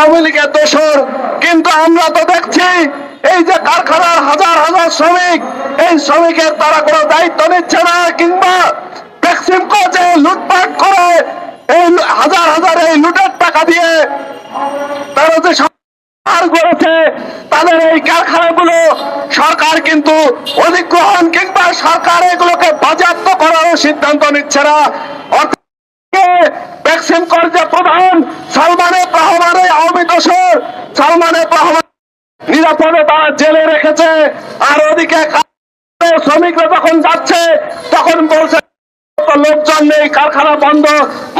আওয়ামী লীগের দোষর। কিন্তু আমরা তো দেখছি এই যে কারখানার হাজার হাজার শ্রমিক, এই শ্রমিকের তারা কোনো দায়িত্ব নিচ্ছে না, কিংবা ভ্যাকসিমকো যে লুটপাট করে, এই হাজার হাজার এই লুটের টাকা দিয়ে তারা যে সরকার করেছে, তাদের এই কারখানাগুলো সরকার কিন্তু অধিগ্রহণ কিংবা সরকার এগুলোকে বাজেয়াপ্ত করারও সিদ্ধান্ত নিচ্ছে না। অর্থাৎ প্রধান সালমানের দোষর সালমানের রহমান নিরাপদে তারা জেলে রেখেছে। আর ওদিকে শ্রমিকরা যখন যাচ্ছে, তখন বলছে, লোকজন নেই, কারখানা বন্ধ,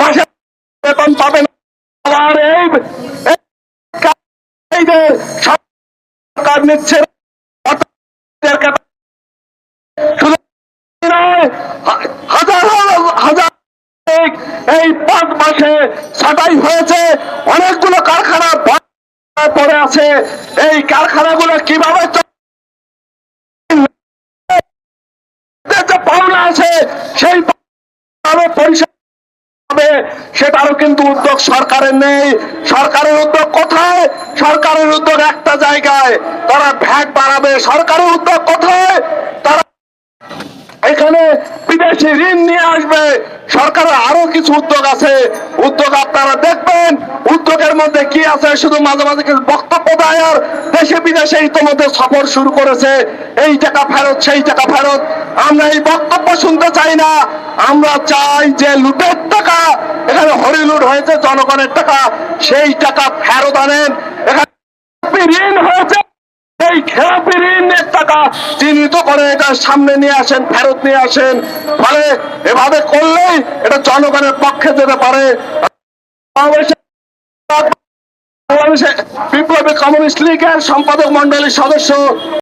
মাসে বেতন পাবে না। আর এই সরকার নিচ্ছে হাজার হাজার এই পাঁচ মাসে ছাঁটাই হয়েছে। অনেকগুলো কারখানা পড়ে আছে এই কারখানাগুলো কীভাবে পাওনা আছে, সেই সেটারও কিন্তু উদ্যোগ সরকারের নেই। সরকারের উদ্যোগ কোথায়? সরকারের উদ্যোগ একটা জায়গায়। তারা ভ্যাট বাড়াবে। সরকারের উদ্যোগ কোথায়? তারা এখানে বিদেশি ঋণ নিয়ে আসবে। সরকারের আরও কিছু উদ্যোগ আছে। উদ্যোগ আপনারা দেখবেন। উদ্যোগের মধ্যে কি আছে? শুধু মাঝে মাঝে কিছু বক্তব্য দেয় আর দেশে বিদেশে ইতিমধ্যে সফর শুরু করেছে। এই টাকা ফেরত, সেই টাকা ফেরত। আমরা এই বক্তব্য শুনতে চাই না। আমরা চাই যে লুটের টাকা, এখানে হরিলুট হয়েছে জনগণের টাকা, সেই টাকা ফেরত আনেন এখানে ঋণ হয়েছে এই খেলাপি টাকা চিহ্নিত করে এটা সামনে নিয়ে আসেন, ফেরত নিয়ে আসেন। ফলে এভাবে করলেই এটা জনগণের পক্ষে যেতে পারে। বিপ্লবী কমিউনিস্ট লীগের সম্পাদক মন্ডলীর সদস্য